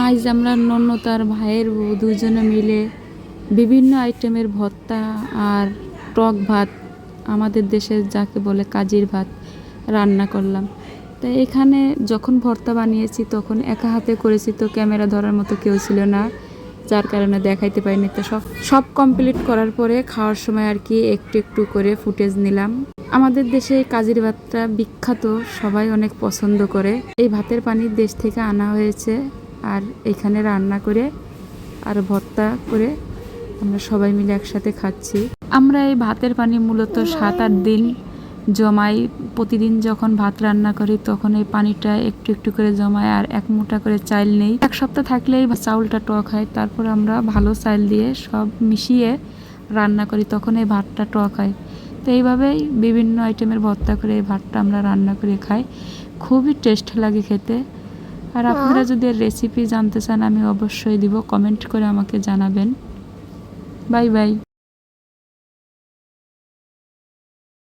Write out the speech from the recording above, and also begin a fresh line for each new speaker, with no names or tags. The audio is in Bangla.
আজ আমরা নন্যতার ভাইয়ের বউ দুজনে মিলে বিভিন্ন আইটেমের ভর্তা আর টক ভাত আমাদের দেশে যাকে বলে কাজির ভাত রান্না করলাম। তো এখানে যখন ভর্তা বানিয়েছি তখন একা হাতে করেছি তো ক্যামেরা ধরার মতো কেউ ছিল না, যার কারণে দেখাইতে পারিনি। তো সব সব কমপ্লিট করার পরে খাওয়ার সময় আর কি একটু একটু করে ফুটেজ নিলাম। আমাদের দেশে কাজির ভাতটা বিখ্যাত, সবাই অনেক পছন্দ করে। এই ভাতের পানি দেশ থেকে আনা হয়েছে। আর এখানে রান্না করে আর ভর্তা করে আমরা সবাই মিলে একসাথে খাচ্ছি। আমরা এই ভাতের পানি মূলত সাত আট দিন জমাই। প্রতিদিন যখন ভাত রান্না করি, তখন এই পানিটা একটু একটু করে জমায় আর এক মুঠা করে চাল নেই। এক সপ্তাহ থাকলেই চাউলটা টক হয়, তারপর আমরা ভালো চাল দিয়ে সব মিশিয়ে রান্না করি, তখন এই ভাতটা টক হয়। তো এইভাবেই বিভিন্ন আইটেমের ভর্তা করে এই ভাতটা আমরা রান্না করে খাই। খুবই টেস্ট লাগে খেতে। আর আপনারা যদি এর রেসিপি জানতে চান আমি অবশ্যই দিব। কমেন্ট করে আমাকে জানাবেন। Bye bye